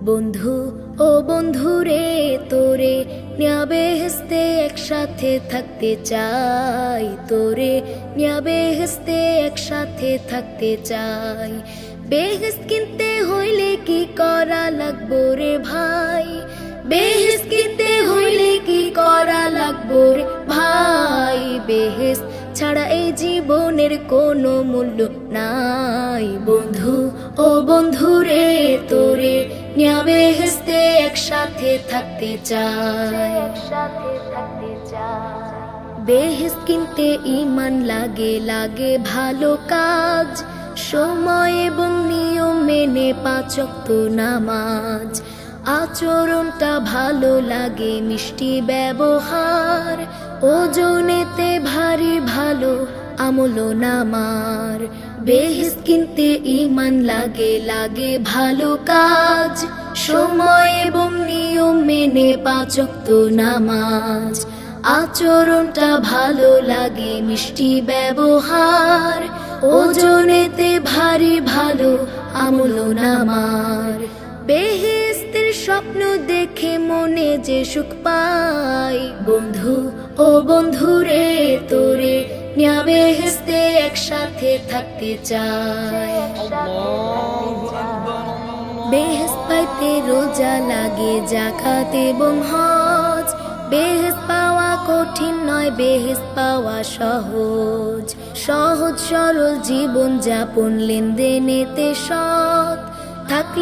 বন্ধু ও বন্ধু রে তোরে নিয়াবে হেসতে একসাথে থাকতে চাই। তোরে নিয়াবে হেসতে একসাথে থাকতে চাই। বেহেস কিনতে হইলে কি করা লাগবো রে ভাই? বেহেস কিনতে হইলে কি করা লাগবো রে ভাই? বেহেস ছাড়া এই জীবনের কোনো মূল্য নাই। বন্ধু ও বন্ধু রে তোরে নিয়াবে হেসতে একসাথে থাকতে চাই বেহেস কিনতে ইমান লাগে লাগে ভালো কাজ। সময় এবং নিয়ম মেনে পাচক নামাজ। আচরণটা ভালো লাগে, মিষ্টি ব্যবহার। ওজনেতে ভারী ভালো আমল নামার। বেহেস কিনতে ইমান লাগে লাগে ভালো কাজ। সময় এবং নিয়ম মেনে পাচক নামাজ। আচরণটা ভালো লাগে, মিষ্টি ব্যবহার। ওজনেতে ভারী ভালো আমল নামার। বেহেস্তের স্বপ্ন দেখে মনে যে সুখ পাই। বন্ধু ও বন্ধু রে তোরে নিয়া বেহেস্তে একসাথে থাকতে চাই বেহেস পাইতে রোজা লাগে জাকাত এবং হজ। বেহেস পাওয়া কঠিন নয় বেহেস পাওয়া সহজ। সহজ সরল জীবন যাপন লেনদেনেতে সৎ। থাকলে